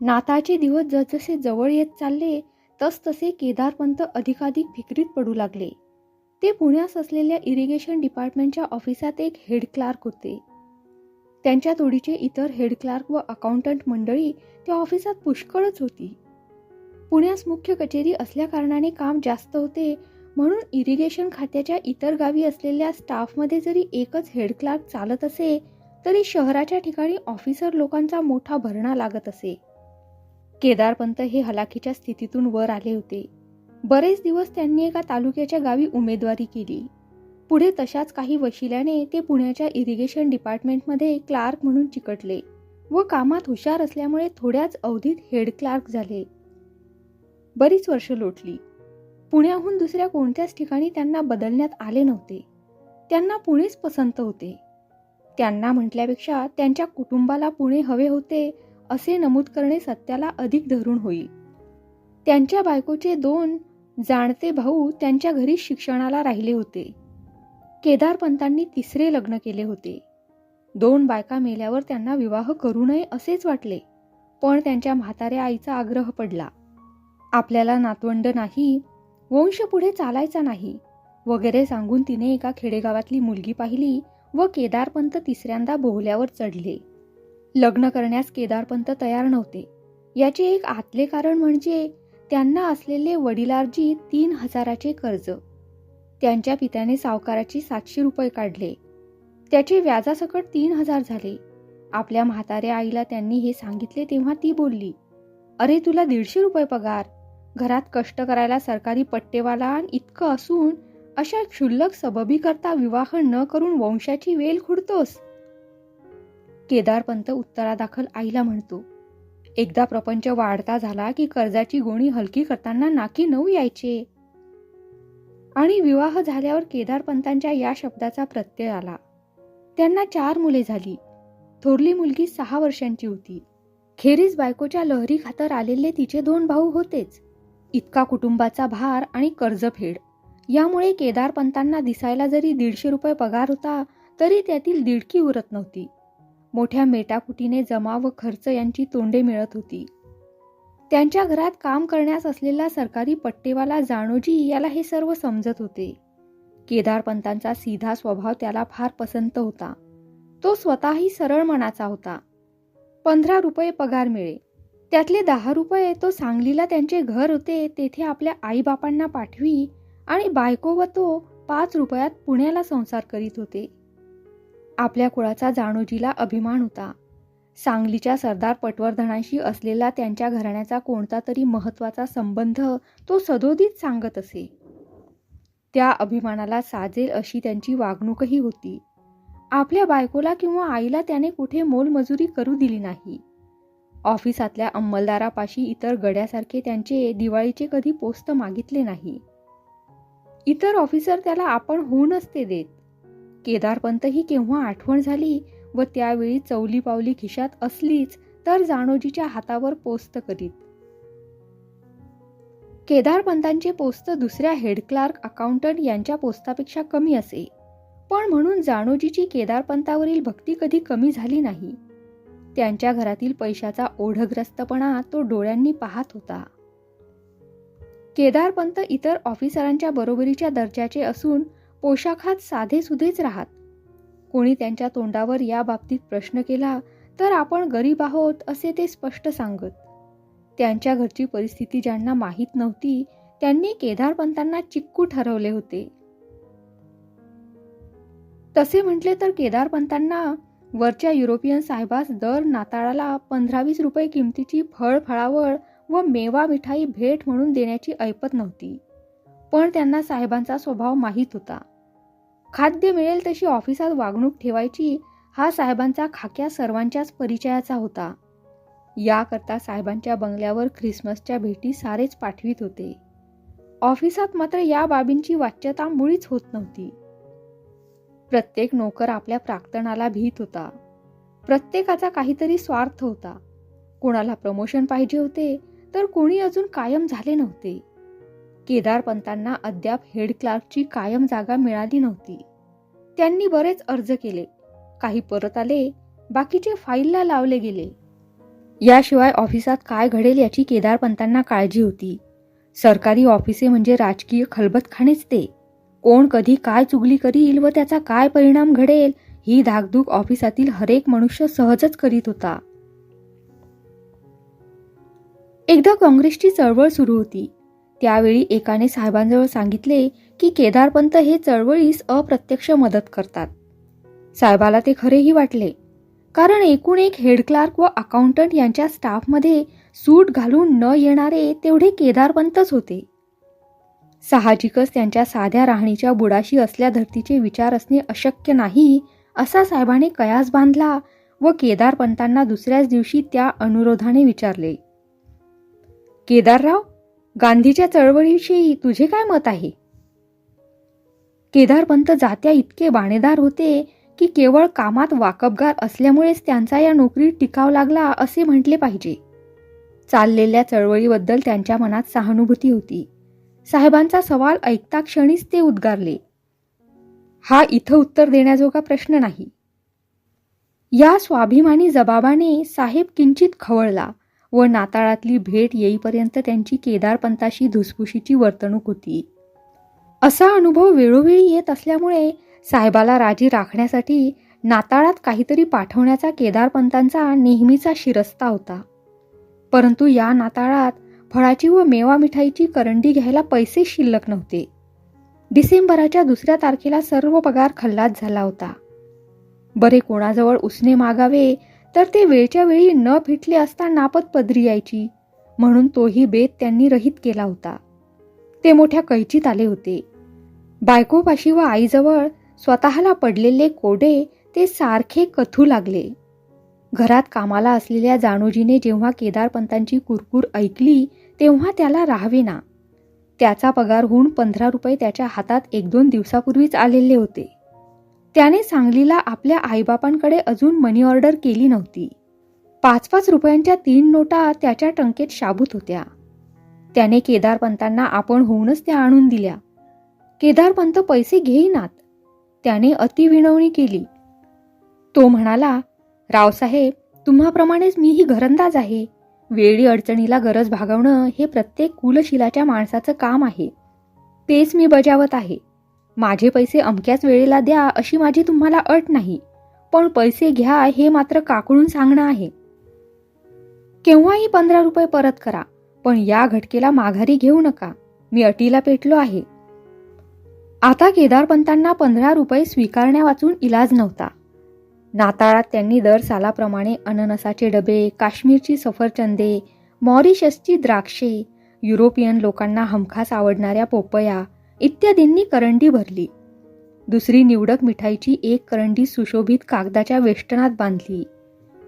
नाताळचे दिवस जसजसे जवळ येत चालले तसतसे केदारपंत अधिकाधिक फिक्रीत पडू लागले. ते पुण्यास असलेल्या इरिगेशन डिपार्टमेंटच्या ऑफिसात एक हेड क्लार्क होते. त्यांच्या तोडीचे इतर हेड क्लार्क व अकाउंटंट मंडळी त्या ऑफिसात पुष्कळच होती. पुण्यास मुख्य कचेरी असल्याकारणाने काम जास्त होते म्हणून इरिगेशन खात्याच्या इतर गावी असलेल्या स्टाफमध्ये जरी एकच हेड क्लार्क चालत असे तरी शहराच्या ठिकाणी ऑफिसर लोकांचा मोठा भरणा लागत असे. केदारपंत हे हलाखीच्या स्थितीतून वर आले होते. बरेच दिवस त्यांनी एका तालुक्याच्या गावी उमेदवारी केली. पुढे तशाच काही वशिल्याने ते पुण्याच्या इरिगेशन डिपार्टमेंटमध्ये क्लार्क म्हणून चिकटले व कामात हुशार असल्यामुळे थोड्याच अवधीत हेड क्लार्क झाले. बरीच वर्ष लोटली. पुण्याहून दुसऱ्या कोणत्याच ठिकाणी त्यांना बदलण्यात आले नव्हते. त्यांना पुणेच पसंत होते. त्यांना म्हटल्यापेक्षा त्यांच्या कुटुंबाला पुणे हवे होते असे नमूद करणे सत्याला अधिक धरून होईल त्यांच्या बायकोचे दोन जाणते भाऊ त्यांच्या घरी शिक्षणाला राहिले होते. केदारपंतांनी तिसरे लग्न केले होते. दोन बायका मेल्यावर त्यांना विवाह करू नये असेच वाटले पण त्यांच्या म्हाताऱ्या आईचा आग्रह पडला. आपल्याला नातवंड नाही वंश पुढे चालायचा नाही वगैरे सांगून तिने एका खेडेगावातली मुलगी पाहिली व केदारपंत तिसऱ्यांदा बोहल्यावर चढले. लग्न करण्यास केदारपंत तयार नव्हते. याचे एक आतले कारण म्हणजे त्यांना असलेले वडिलार्जी तीन हजाराचे कर्ज. त्यांच्या पित्याने सावकाराची सातशे रुपये काढले. त्याचे व्याजासकट तीन हजार झाले. आपल्या म्हाताऱ्या आईला त्यांनी हे सांगितले तेव्हा ती बोलली अरे तुला दीडशे रुपये पगार. घरात कष्ट करायला सरकारी पट्टेवाला आणि इतकं असून अशा क्षुल्लक सबबी करता विवाह न करून वंशाची वेल खुडतोस. केदारपंत उत्तरादाखल आईला म्हणतो एकदा प्रपंच वाढता झाला की कर्जाची गोणी हलकी करताना नाकी नऊ यायचे. आणि विवाह झाल्यावर केदारपंतांच्या या शब्दाचा प्रत्यय आला. त्यांना चार मुले झाली. थोरली मुलगी सहा वर्षांची होती. खेरीज बायकोच्या लहरी खातर आलेले तिचे दोन भाऊ होतेच. इतका कुटुंबाचा भार आणि कर्जफेड. यामुळे केदारपंतांना दिसायला जरी दीडशे रुपये पगार होता तरी त्यातील दीडकी उरत नव्हती. मोठ्या मेटाकुटीने जमा व खर्च यांची तोंडे मिळत होती. त्यांच्या घरात काम करण्यास असलेला सरकारी पट्टेवाला जाणोजी याला हे सर्व समजत होते. केदारपंतांचा सीधा स्वभाव त्याला फार पसंत होता. तो स्वतःही सरळ मनाचा होता. पंधरा रुपये पगार मिळे. त्यातले दहा रुपये तो सांगलीला त्यांचे घर होते तेथे आपल्या आईबापांना पाठवी आणि बायको व तो पाच रुपयात पुण्याला संसार करीत होते. आपल्या कुळाचा जाणोजीला अभिमान होता. सांगलीच्या सरदार पटवर्धनांशी असलेला त्यांच्या घराण्याचा कोणता तरी महत्त्वाचा संबंध तो सदोदित सांगत असे. त्या अभिमानाला साजेल अशी त्यांची वागणूकही होती. आपल्या बायकोला किंवा आईला त्याने कुठे मोलमजुरी करू दिली नाही. ऑफिसातल्या अंमलदारापाशी इतर गड्यासारखे त्यांचे दिवाळीचे कधी पोस्त मागितले नाही. इतर ऑफिसर त्याला आपण होऊनच ते देत. केदारपंत ही केव्हा आठवण झाली व त्यावेळी चौली पावली खिशात असलीच तर जाणोजीच्या हातावर पोस्त करीत. केदारपंतांचे पोस्त दुसऱ्या हेड क्लार्क अकाउंटंट यांच्या पोस्तापेक्षा कमी असे. पण म्हणून जाणोजीची केदारपंतावरील भक्ती कधी कमी झाली नाही. त्यांच्या घरातील पैशाचा ओढग्रस्तपणा तो डोळ्यांनी पाहत होता. केदारपंत इतर ऑफिसरांच्या बरोबरीच्या दर्जाचे असून पोशाखात साधे सुधेच राहत. कोणी त्यांच्या तोंडावर या बाबतीत प्रश्न केला तर आपण गरीब आहोत असे ते स्पष्ट सांगत. त्यांच्या घरची परिस्थिती ज्यांना माहीत नव्हती त्यांनी केदारपंतांना चिक्कू ठरवले होते. तसे म्हटले तर केदारपंतांना वरच्या युरोपियन साहेबास दर नाताळाला पंधरावीस रुपये किमतीची फळ फळावळ व मेवा मिठाई भेट म्हणून देण्याची ऐपत नव्हती. पण त्यांना साहेबांचा स्वभाव माहीत होता. खाद्य मिळेल तशी ऑफिसात वागणूक ठेवायची हा साहेबांचा खाक्या सर्वांच्याच परिचयाचा होता. याकरता साहेबांच्या बंगल्यावर ख्रिसमसच्या भेटी सारेच पाठवित होते. ऑफिसात मात्र या बाबींची वाच्यता मुळीच होत नव्हती. प्रत्येक नोकर आपल्या प्राक्तनाला भीत होता. प्रत्येकाचा काहीतरी स्वार्थ होता. कोणाला प्रमोशन पाहिजे होते तर कोणी अजून कायम झाले नव्हते. केदारपंतांना अद्याप हेड क्लार्कची कायम जागा मिळाली नव्हती. त्यांनी बरेच अर्ज केले. काही परत आले बाकीचे फाईलला लावले गेले. याशिवाय ऑफिसात काय घडेल याची केदारपंतांना काळजी होती. सरकारी ऑफिसे म्हणजे राजकीय खलबतखानेच ते. कोण कधी काय चुगली करील व त्याचा काय परिणाम घडेल ही धाकधूक ऑफिसातील हरेक मनुष्य सहजच करीत होता. एकदा काँग्रेसची चळवळ सुरू होती. त्यावेळी एकाने साहेबांजवळ सांगितले की केदारपंत हे चळवळीस अप्रत्यक्ष मदत करतात. साहेबाला ते खरेही वाटले. कारण एकूण एक हेड क्लार्क व अकाउंटंट यांच्या स्टाफमध्ये सूट घालून न येणारे तेवढे केदारपंतच होते. साहजिकच त्यांच्या साध्या राहणीच्या बुडाशी असल्या धर्तीचे विचार असणे अशक्य नाही असा साहेबाने कयास बांधला व केदारपंतांना दुसऱ्याच दिवशी त्या अनुरोधाने विचारले. केदारराव गांधीच्या चळवळीविषयी तुझे काय मत आहे? केदारपंत जात्या इतके बाणेदार होते की केवळ कामात वाकबगार असल्यामुळेच त्यांचा या नोकरीत टिकाव लागला असे म्हटले पाहिजे. चाललेल्या चळवळीबद्दल त्यांच्या मनात सहानुभूती होती. साहेबांचा सवाल ऐकता क्षणीच ते उद्गारले. हा इथं उत्तर देण्याजोगा प्रश्न नाही. या स्वाभिमानी जबाबाने साहेब किंचित खवळला. व नाताळातली भेट येईपर्यंत त्यांची केदारपंताशी धुसफुशीची वर्तणूक होती. असा अनुभव वेळोवेळी येत असल्यामुळे साहेबाला राजी राखण्यासाठी नाताळात काहीतरी पाठवण्याचा केदारपंतांचा नेहमीचा शिरस्ता होता. परंतु या नाताळात फळाची व मेवा मिठाईची करंडी घ्यायला पैसे शिल्लक नव्हते. डिसेंबराच्या दुसऱ्या तारखेला सर्व पगार खल्लात झाला होता. बरे कोणाजवळ उसने मागावे तर ते वेळच्या वेळी न फिटले असता नापत पदरी यायची. म्हणून तोही बेत त्यांनी रहित केला होता. ते मोठ्या कैचीत आले होते. बायकोपाशी व आईजवळ स्वतःला पडलेले कोडे ते सारखे कथू लागले. घरात कामाला असलेल्या जाणूजीने जेव्हा केदारपंतांची कुरकुर ऐकली तेव्हा त्याला राहावेना. त्याचा पगार होऊन पंधरा रुपये त्याच्या हातात एक दोन दिवसापूर्वीच आलेले होते. त्याने सांगलीला आपल्या आईबापांकडे अजून मनी ऑर्डर केली नव्हती. पाच पाच रुपयांच्या तीन नोटा त्याच्या टंकेत शाबूत होत्या. त्याने केदारपंतांना आपण होऊनच त्या आणून दिल्या. केदारपंत पैसे घेईनात. त्याने अतिविनवणी केली. तो म्हणाला रावसाहेब तुम्हाप्रमाणेच मीही घरंदाज आहे. वेळी अडचणीला गरज भागवणं हे प्रत्येक कुलशिलाच्या माणसाचं काम आहे. तेच मी बजावत आहे. माझे पैसे अमक्याच वेळेला द्या अशी माझी तुम्हाला अट नाही. पण पैसे घ्या हे मात्र काकळून सांगणं आहे. केव्हाही पंधरा रुपये परत करा पण या घटकेला माघारी घेऊ नका. मी अटीला पेटलो आहे. आता केदारपंतांना पंधरा रुपये स्वीकारण्या वाचून इलाज नव्हता. नाताळात त्यांनी दर सालाप्रमाणे अननसाचे डबे काश्मीरची सफरचंदे मॉरिशसची द्राक्षे युरोपियन लोकांना हमखास आवडणाऱ्या पोपया इत्यादींनी करंडी भरली. दुसरी निवडक मिठाईची एक करंडी सुशोभित कागदाच्या वेष्टनात बांधली.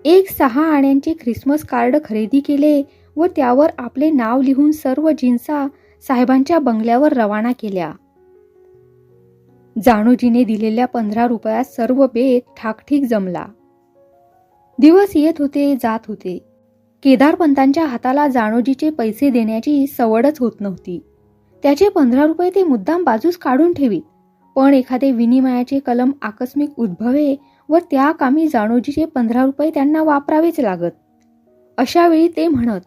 एक सहा आण्यांचे ख्रिसमस कार्ड खरेदी केले व त्यावर आपले नाव लिहून सर्व जिन्सा साहेबांच्या बंगल्यावर रवाना केल्या. जाणूजीने दिलेल्या पंधरा रुपयात सर्व बेत ठाकठीक जमला. दिवस येत होते जात होते. केदारपंतांच्या हाताला जाणोजीचे पैसे देण्याची सवडच होत नव्हती. त्याचे पंधरा रुपये ते मुद्दाम बाजूस काढून ठेवीत. पण एखादे विनिमयाचे कलम आकस्मिक उद्भवे व त्या कामी जाणोजीचे पंधरा रुपये त्यांना वापरावेच लागत. अशा वेळी ते म्हणत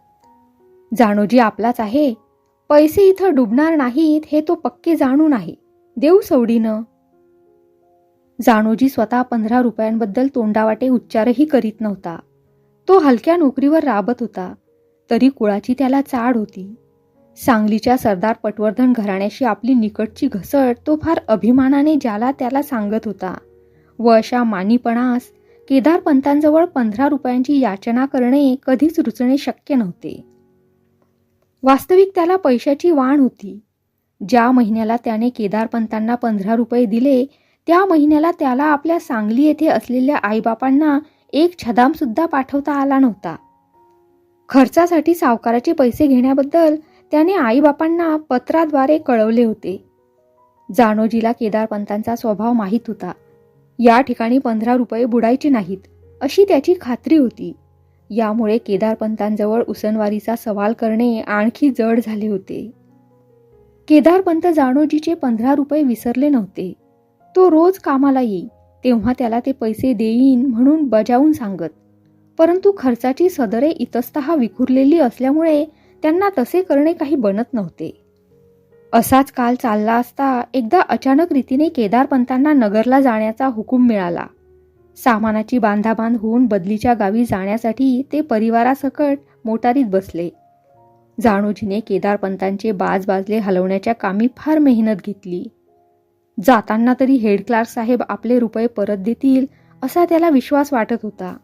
जाणोजी आपलाच आहे. पैसे इथं डुबणार नाहीत हे तो पक्के जाणून आहे देऊ सवडीनं. जाणोजी स्वतः पंधरा रुपयांबद्दल तोंडावाटे उच्चारही करीत नव्हता. तो हलक्या नोकरीवर राबत होता. तरी कुळाची त्याला चाड होती. सांगलीच्या सरदार पटवर्धन घराण्याशी आपली निकटची घसट तो फार अभिमानाने ज्याला त्याला सांगत होता. व अशा मानीपणास केदारपंतांजवळ पंधरा रुपयांची याचना करणे कधीच रुचणे शक्य नव्हते. वास्तविक त्याला पैशाची वाण होती. ज्या महिन्याला त्याने केदारपंतांना पंधरा रुपये दिले त्या महिन्याला त्याला आपल्या सांगली येथे असलेल्या आईबापांना एक छदामसुद्धा पाठवता आला नव्हता. खर्चासाठी सावकाराचे पैसे घेण्याबद्दल त्याने आईबापांना पत्राद्वारे कळवले होते. जानोजीला केदारपंतांचा स्वभाव माहीत होता. या ठिकाणी पंधरा रुपये बुडायचे नाहीत अशी त्याची खात्री होती. यामुळे केदारपंतांजवळ उसनवारीचा सवाल करणे आणखी जड झाले होते. केदारपंत जानोजीचे पंधरा रुपये विसरले नव्हते. तो रोज कामाला येई तेव्हा त्याला ते पैसे देईन म्हणून बजावून सांगत. परंतु खर्चाची सदरे इतस्तहा विखुरलेली असल्यामुळे त्यांना तसे करणे काही बनत नव्हते. असाच काल चालला असता एकदा अचानक रीतीने केदारपंतांना नगरला जाण्याचा हुकूम मिळाला. सामानाची बांधाबांध होऊन बदलीच्या गावी जाण्यासाठी ते परिवारासकट मोटारीत बसले. जाणूजीने केदारपंतांचे बाज बाजले हलवण्याच्या कामी फार मेहनत घेतली. जाताना तरी हेड क्लार्क साहेब आपले रुपये परत देतील असा त्याला विश्वास वाटत होता.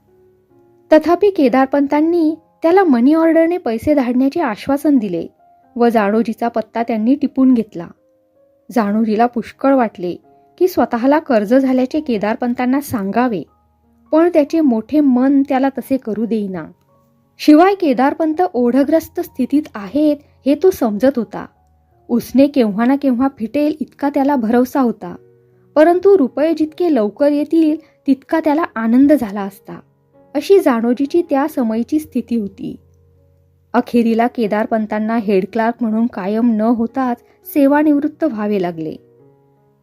तथापि केदारपंतांनी त्याला मनी ऑर्डरने पैसे धाडण्याचे आश्वासन दिले व जाणोजीचा पत्ता त्यांनी टिपून घेतला. जाणोजीला पुष्कळ वाटले की स्वतःला कर्ज झाल्याचे केदारपंतांना सांगावे पण त्याचे मोठे मन त्याला तसे करू देईना. शिवाय केदारपंत ओढग्रस्त स्थितीत आहेत हे तो समजत होता. उसने केव्हा ना केव्हा फिटेल इतका त्याला भरवसा होता परंतु रुपये जितके लवकर येतील तितका त्याला आनंद झाला असता. अशी जाणोजीची त्या समयीची स्थिती होती. अखेरीला केदारपंतांना हेड क्लार्क म्हणून कायम न होताच सेवानिवृत्त व्हावे लागले.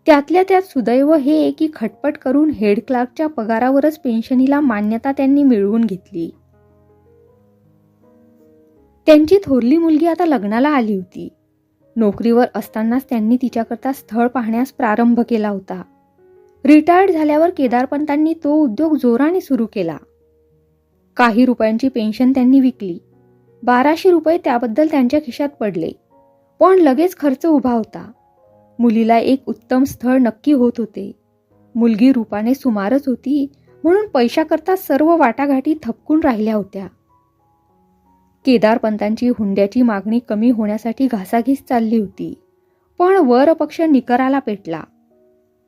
त्यातल्या त्यात सुदैव हे की खटपट करून हेड क्लार्कच्या पगारावरच पेन्शनीला मान्यता त्यांनी मिळवून घेतली. त्यांची थोरली मुलगी आता लग्नाला आली होती. नोकरीवर असतानाच त्यांनी तिच्याकरता स्थळ पाहण्यास प्रारंभ केला होता. रिटायर्ड झाल्यावर केदारपंतांनी तो उद्योग जोराने सुरू केला. काही रुपयांची पेन्शन त्यांनी विकली. बाराशे रुपये त्याबद्दल त्यांच्या खिशात पडले. पण लगेच खर्च उभा होता. मुलीला एक उत्तम स्थळ नक्की होत होते. मुलगी रूपाने सुमारच होती म्हणून पैशाकरता सर्व वाटाघाटी थपकून राहिल्या होत्या. केदारपंतांची हुंड्याची मागणी कमी होण्यासाठी घासाघीस चालली होती. पण वरपक्ष निकराला पेटला.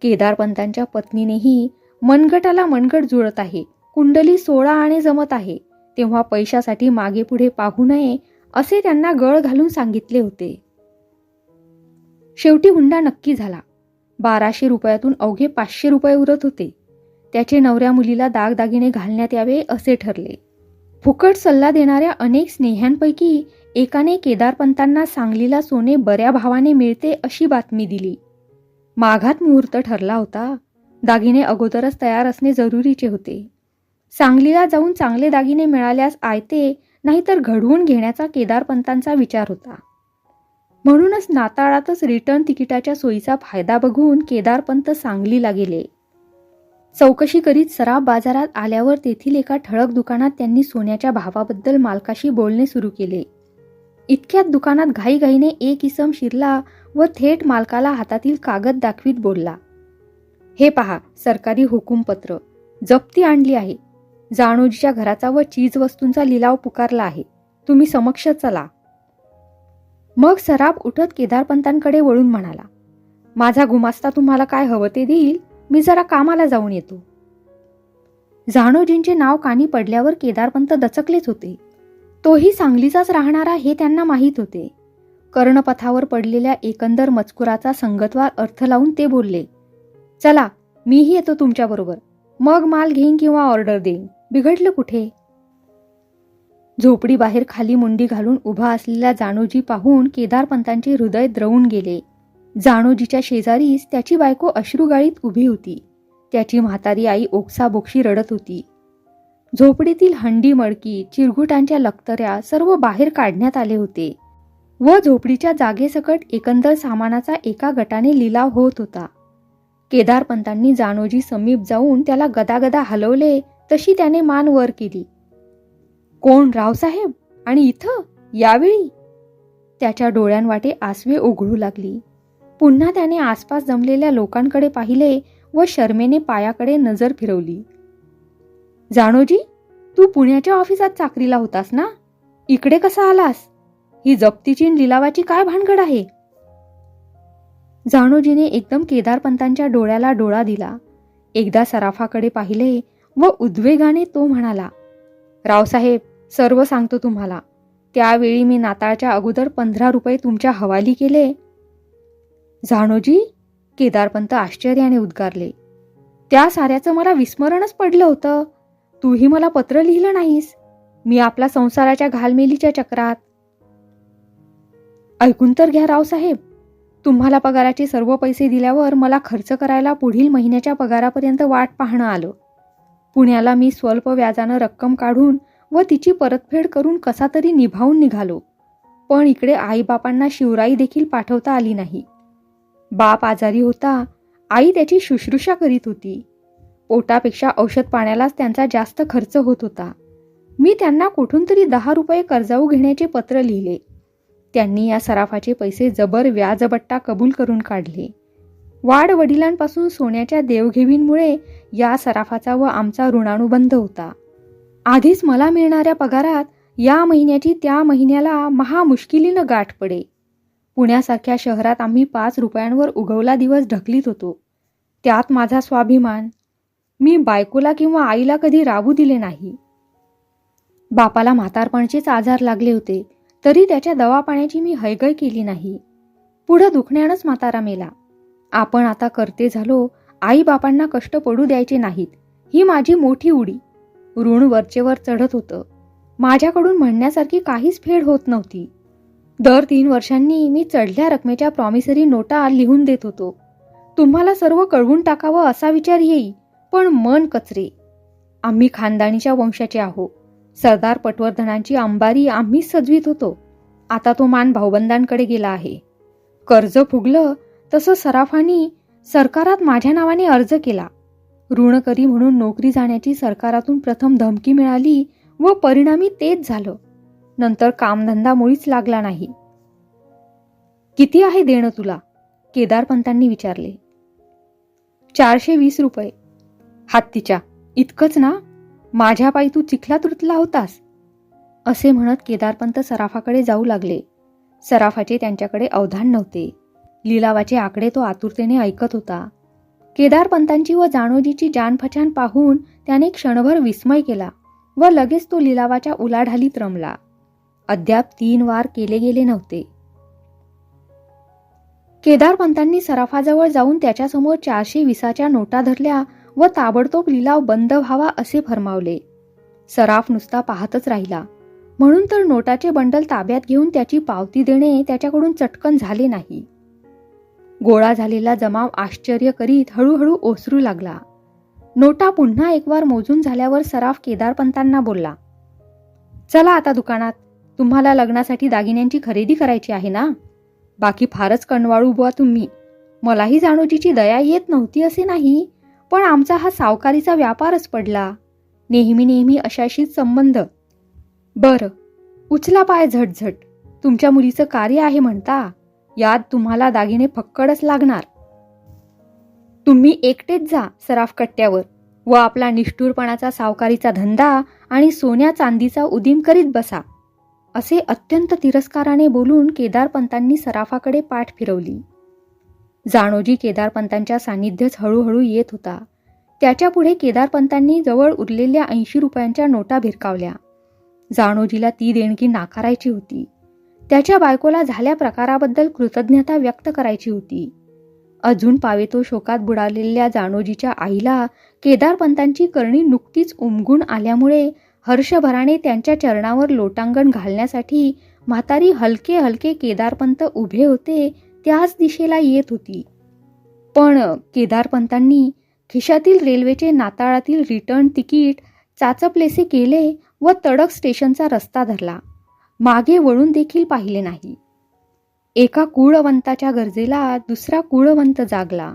केदारपंतांच्या पत्नीनेही मनगटाला मनगट जुळत आहे. कुंडली सोळा आणि जमत आहे. तेव्हा पैशासाठी मागे पुढे पाहू नये असे त्यांना गळ घालून सांगितले होते. शेवटी हुंडा नक्की झाला. बाराशे रुपयातून अवघे पाचशे रुपये उरत होते. त्याचे नवऱ्या मुलीला दागदागिने घालण्यात यावे असे ठरले. फुकट सल्ला देणाऱ्या अनेक स्नेह्यांपैकी एकाने केदारपंतांना सांगलीला सोने बऱ्या भावाने मिळते अशी बातमी दिली. माघात मुहूर्त ठरला होता. दागिने अगोदरच तयार असणे जरुरीचे होते. सांगलीला जाऊन चांगले दागिने मिळाल्यास आयते नाहीतर घडवून घेण्याचा केदारपंतांचा विचार होता. म्हणूनच नाताळातच रिटर्न तिकिटाच्या सोयीचा फायदा बघून केदारपंत सांगलीला गेले. चौकशी करीत सराफ बाजारात आल्यावर तेथील एका ठळक दुकानात त्यांनी सोन्याच्या भावाबद्दल मालकाशी बोलणे सुरू केले. इतक्यात दुकानात घाईघाईने एक इसम शिरला व थेट मालकाला हातातील कागद दाखवीत बोलला. हे पहा सरकारी हुकूमपत्र. जप्ती आणली आहे. जाणोजीच्या घराचा व चीज वस्तूंचा लिलाव पुकारला आहे. तुम्ही समक्ष चला. मग सराफ उठत केदारपंतांकडे वळून म्हणाला माझा गुमास्ता तुम्हाला काय हवं ते देईल? मी जरा कामाला जाऊन येतो. जाणोजींचे नाव कानी पडल्यावर केदारपंत दचकलेच होते. तोही सांगलीचाच राहणारा हे त्यांना माहीत होते. कर्णपथावर पडलेल्या एकंदर मजकुराचा संगतवार अर्थ लावून ते बोलले चला मीही येतो तुमच्याबरोबर. मग माल घेईन किंवा ऑर्डर देईन. बिघडलं कुठे? झोपडी बाहेर खाली मुंडी घालून उभा असलेला जानोजी पाहून केदारपंतांचे हृदय द्रवून गेले. जानोजीच्या शेजारीच त्याची बायको अश्रुगाळीत उभी होती. त्याची म्हातारी आई ओक्साबोक्षी रडत होती. झोपडीतील हंडी मडकी चिरगुटांच्या लक्तऱ्या सर्व बाहेर काढण्यात आले होते व झोपडीच्या जागेसकट एकंदर सामानाचा एका गटाने लिलाव होत होता. केदारपंतांनी जाणोजी समीप जाऊन त्याला गदागदा हलवले तशी त्याने मान वर केली. कोण रावसाहेब? आणि इथं? यावेळी? त्याच्या डोळ्यांवाटे आसवे ओघळू लागली. पुन्हा त्याने आसपास जमलेल्या लोकांकडे पाहिले व शर्मेने पायाकडे नजर फिरवली. जाणोजी तू पुण्याच्या ऑफिसात चाकरीला होतास ना? इकडे कसा आलास? ही जप्तीची लिलावाची काय भानगड आहे? जाणोजीने एकदम केदारपंतांच्या डोळ्याला डोळा दिला. एकदा सराफाकडे पाहिले व उद्वेगाने तो म्हणाला रावसाहेब सर्व सांगतो तुम्हाला. त्यावेळी मी नाताळच्या अगोदर पंधरा रुपये तुमच्या हवाली केले. जाणोजी केदारपंत आश्चर्याने उद्गारले. त्या साऱ्याचं मला विस्मरणच पडलं होतं. तूही मला पत्र लिहिलं नाहीस. मी आपला संसाराच्या घालमेलीच्या चक्रात. ऐकून तर घ्या रावसाहेब. तुम्हाला पगाराचे सर्व पैसे दिल्यावर मला खर्च करायला पुढील महिन्याच्या पगारापर्यंत वाट पाहणं आलं. पुण्याला मी स्वल्प व्याजानं रक्कम काढून व तिची परतफेड करून कसा तरी निभावून निघालो. पण इकडे आईबापांना शिवराई देखील पाठवता आली नाही. बाप आजारी होता आई त्याची शुश्रूषा करीत होती. पोटापेक्षा औषध पाण्यालाच त्यांचा जास्त खर्च होत होता. मी त्यांना कुठून तरी दहा रुपये कर्जाऊ घेण्याचे पत्र लिहिले. त्यांनी या सराफाचे पैसे जबर व्याजबट्टा कबूल करून काढले. वाड वडिलांपासून सोन्याच्या देवघेवींमुळे या सराफाचा व आमचा ऋणानुबंध होता. आधीच मला मिळणाऱ्या पगारात या महिन्याची त्या महिन्याला महामुश्किलीनं गाठ पडे. पुण्यासारख्या शहरात आम्ही पाच रुपयांवर उगवला दिवस ढकलीत होतो. त्यात माझा स्वाभिमान. मी बायकोला किंवा आईला कधी राबू दिले नाही. बापाला म्हातारपणचेच आजार लागले होते तरी त्याच्या दवापाण्याची मी हैगय केली नाही. पुढं दुखण्यानंच म्हातारा मेला. आपण आता करते झालो आईबापांना कष्ट पडू द्यायचे नाहीत. ही माझी मोठी उडी. ऋण वरचेवर चढत होतं. माझ्याकडून म्हणण्यासारखी काहीच फेड होत नव्हती. दर तीन वर्षांनी मी चढल्या रकमेच्या प्रॉमिसरी नोटा लिहून देत होतो. तुम्हाला सर्व कळवून टाकावं असा विचार येई पण मन कचरे. आम्ही खानदानीच्या वंशाचे आहो. सरदार पटवर्धनांची अंबारी आम्हीच सजवीत होतो. आता तो मान भाऊबंदांकडे गेला आहे. कर्ज फुगलं तसं सराफानी सरकारात माझ्या नावाने अर्ज केला. ऋणकरी म्हणून नोकरी जाण्याची सरकारातून प्रथम धमकी मिळाली व परिणामी तेच झालं. नंतर कामधंदा मुळीच लागला नाही. किती आहे देणं तुला? केदारपंतांनी विचारले. चारशे वीस रुपये. हत्तीच्या. इतकंच ना? माझ्या पायी तू चिखलात रुतला होतास. असे म्हणत केदारपंत सराफाकडे जाऊ लागले. सराफाचे त्यांच्याकडे अवधान नव्हते. लिलावाचे आकडे तो आतुरतेने ऐकत होता. केदारपंतांची व जाणोजीची जानफछान पाहून त्याने क्षणभर विस्मय केला व लगेच तो लिलावाच्या उलाढालीत रमला. अद्याप तीन वार केले गेले नव्हते. केदारपंतांनी सराफाजवळ जाऊन त्याच्यासमोर चारशे विसाच्या नोटा धरल्या व ताबडतोब लिलाव बंद व्हावा असे फरमावले. सराफ नुसता पाहतच राहिला. म्हणून तर नोटाचे बंडल ताब्यात घेऊन त्याची पावती देणे त्याच्याकडून चटकन झाले नाही. गोळा झालेला जमाव आश्चर्य करीत हळूहळू ओसरू लागला. नोटा पुन्हा एक वार मोजून झाल्यावर सराफ केदारपंतांना बोलला चला आता दुकानात. तुम्हाला लग्नासाठी दागिन्यांची खरेदी करायची आहे ना? बाकी फारच कणवाळू बुवा तुम्ही. मलाही जाणोजीची दया येत नव्हती असे नाही पण आमचा हा सावकारीचा व्यापारच पडला. नेहमी नेहमी अशाशीच संबंध. बरं. उचला पाय झटझट. तुमच्या मुलीचं कार्य आहे म्हणता. यात तुम्हाला दागिने फक्कडच लागणार. तुम्ही एकटेच जा सराफ कट्ट्यावर व आपला निष्ठूरपणाचा सावकारीचा धंदा आणि सोन्या चांदीचा उदीम करीत बसा असे अत्यंत तिरस्काराने बोलून केदारपंतांनी सराफाकडे पाठ फिरवली. जाणोजी केदारपंतांच्या सान्निध्यच हळूहळू येत होता. त्याच्यापुढे केदारपंतांनी जवळ उरलेल्या ऐंशी रुपयांच्या नोटा भिरकावल्या. जाणोजीला ती देणगी नाकारायची होती. त्याच्या बायकोला झाल्या प्रकाराबद्दल कृतज्ञता व्यक्त करायची होती. अजून पावेतो शोकात बुडालेल्या जाणोजीच्या आईला केदारपंतांची करणी नुकतीच उमगून आल्यामुळे हर्षभराने त्यांच्या चरणावर लोटांगण घालण्यासाठी म्हातारी हलके हलके केदारपंत उभे होते त्याच दिशेला येत होती. पण केदारपंतांनी खिशातील रेल्वेचे नाताळातील रिटर्न तिकीट चाचपलेसे केले व तडक स्टेशनचा रस्ता धरला. मागे वळून देखील पाहिले नाही. एका कुळवंताच्या गरजेला दुसरा कुळवंत जागला.